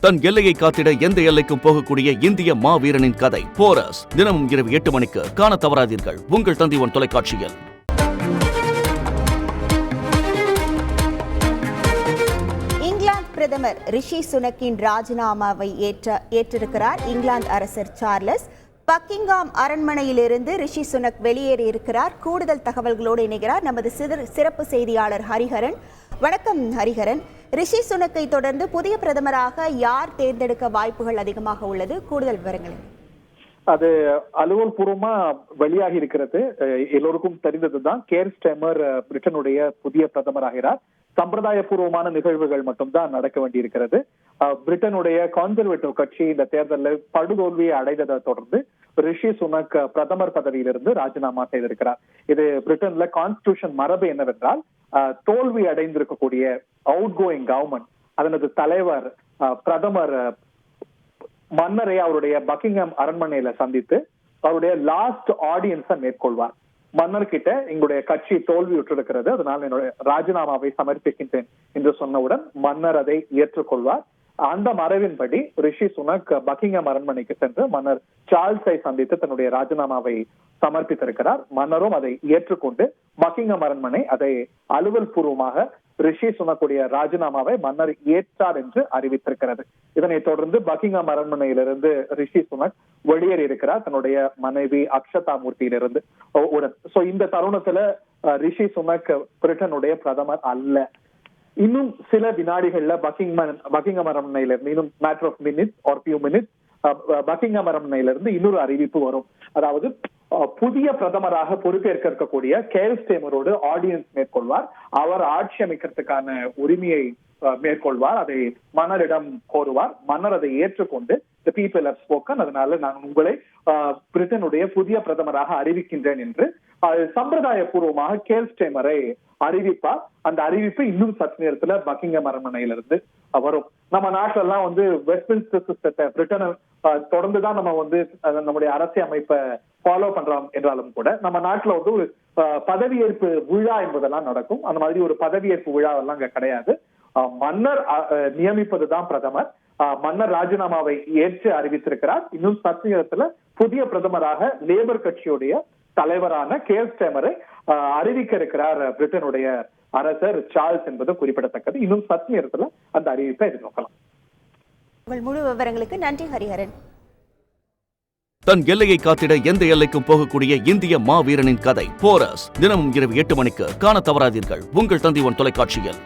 தன் எல்லையை காத்திட எந்த எல்லைக்கும் போகக்கூடிய இந்திய மாவீரனின் கதை. போரஸ் தினமும் இரவு எட்டு மணிக்கு காண தவறாதீர்கள். உங்கள் தந்தி ஒன் தொலைக்காட்சியில். இங்கிலாந்து பிரதமர் ரிஷி சுனக்கின் ராஜினாமாவை ஏற்ற ஏற்றிருக்கிறார் இங்கிலாந்து அரசர் சார்லஸ். பக்கிங்காம் அரண்மனையிலிருந்து ரிஷி சுனக் வெளியேறி இருக்கிறார். கூடுதல் தகவல்களோடு இணைகிறார் நமது சிறப்பு செய்தியாளர் ஹரிஹரன். வணக்கம் ஹரிஹரன். ரிஷி சுனக்கை தொடர்ந்து புதிய பிரதமராக யார் தேர்ந்தெடுக்க வாய்ப்புகள் அதிகமாக உள்ளது? கூடுதல் விவரங்கள் அது அலுவல் பூர்வமா வெளியாகி இருக்கிறது. எல்லோருக்கும் தெரிந்ததுதான். கேர் ஸ்டெமர் பிரிட்டனுடைய புதிய பிரதமராகிறார். சம்பிரதாய பூர்வமான நிகழ்வுகள் மட்டும்தான் நடக்க வேண்டியிருக்கிறது. பிரிட்டனுடைய கான்சர்வேட்டிவ் கட்சி இந்த தேர்தலில் படுதோல்வியை அடைந்ததை தொடர்ந்து ரிஷி சுனக் பிரதமர் பதவியிலிருந்து ராஜினாமா செய்திருக்கிறார். இது பிரிட்டன்ல கான்ஸ்டியூஷன் மரபு என்னவென்றால் தோல்வி அடைந்திருக்கக்கூடிய அவுட் கோயிங் கவர்மெண்ட் அதனது தலைவர் பிரதமர் மன்னரை அவருடைய பக்கிங்ஹாம் அரண்மனையில சந்தித்து அவருடைய லாஸ்ட் ஆடியன்ஸை மேற்கொள்வார். மன்னர் கிட்ட எங்களுடைய கட்சி தோல்வியுற்றிருக்கிறது அதனால் என்னுடைய ராஜினாமாவை சமர்ப்பிக்கின்றேன் என்று சொன்னவுடன் மன்னர் அதை ஏற்றுக்கொள்வார். அந்த மரபின்படி ரிஷி சுனக் பக்கிங்ஹாம் அரண்மனைக்கு சென்று மன்னர் சார்ல்ஸை சந்தித்து தன்னுடைய ராஜினாமாவை சமர்ப்பித்திருக்கிறார். மன்னரும் அதை ஏற்றுக்கொண்டு பக்கிங்ஹாம் அரண்மனை அதை அலுவல் பூர்வமாக ரிஷி சுனக்குடைய ராஜினாமாவை மன்னர் ஏற்றார் என்று அறிவித்திருக்கிறது. இதனைத் தொடர்ந்து பக்கிங்ஹாம் அரண்மனையிலிருந்து ரிஷி சுனக் வெளியேறி இருக்கிறார் தன்னுடைய மனைவி அக்ஷதா மூர்த்தியிலிருந்து. உடன் சோ இந்த தருணத்துல ரிஷி சுனக் பிரிட்டனுடைய பிரதமர் அல்ல. இன்னும் சில வினாடிகள்ல பக்கிங்ஹாம் பக்கிங்கம் அரண்மனையில இருந்து இன்னும் matter of minutes or few minutes Buckingham அரண்மனையில இருந்து இன்னொரு அறிவிப்பு வரும். அதாவது புதிய பிரதமராக பொறுப்பேற்க இருக்கக்கூடிய கேல் ஸ்டேமரோடு ஆடியன்ஸ் மேற்கொள்வார். அவர் ஆட்சி அமைக்கிறதுக்கான உரிமையை மேற்கொள்வார். அதை மன்னரிடம் கோருவார். மன்னர் அதை ஏற்றுக்கொண்டு த பீப்பிள் have ஸ்போக்கன் அதனால நான் உங்களை பிரிட்டனுடைய புதிய பிரதமராக அறிவிக்கின்றேன் என்று சம்பிரதாய பூர்வமாக கேல் ஸ்டேமரை அறிவிப்பார். அந்த அறிவிப்பு இன்னும் சற்று நேரத்துல பக்கிங்ஹாம் அரண்மனையிலிருந்து வரும். நம்ம நாட்டிலெல்லாம் வந்து வெஸ்ட்மின்ஸ்டர் சிஸ்டத்தை பிரிட்டன் தொடர்ந்துதான் நம்ம வந்து நம்முடைய அரசியல் அமைப்பை ஃபாலோ பண்றோம் என்றாலும் கூட நம்ம நாட்டுல வந்து ஒரு பதவியேற்பு விழா என்பதெல்லாம் நடக்கும். அந்த மாதிரி ஒரு பதவியேற்பு விழாவெல்லாம் அங்க கிடையாது. அஹ், மன்னர் அஹ், நியமிப்பதுதான் பிரதமர். மன்னர் ராஜினாமாவை ஏற்று அறிவித்திருக்கிறார். இன்னும் சற்று நேரத்துல புதிய பிரதமராக லேபர் கட்சியுடைய தலைவரான கேர் ஸ்டேமரை அறிவிக்க இருக்கிறார் பிரிட்டனுடைய அரசர் சார்ல்ஸ் என்பது குறிப்பிடத்தக்கது. இன்னும் சற்று நேரத்துல அந்த அறிவிப்பை எதிர்நோக்கலாம். உங்கள் முழு விவரங்களுக்கு நன்றி ஹரிஹரன். தன் எல்லையை காத்திட எந்த எல்லைக்கும் போகக்கூடிய இந்திய மாவீரனின் கதை போரஸ் தினமும் இரவு எட்டு மணிக்கு காண தவறாதீர்கள். உங்கள் தந்தி ஒன் தொலைக்காட்சியில்.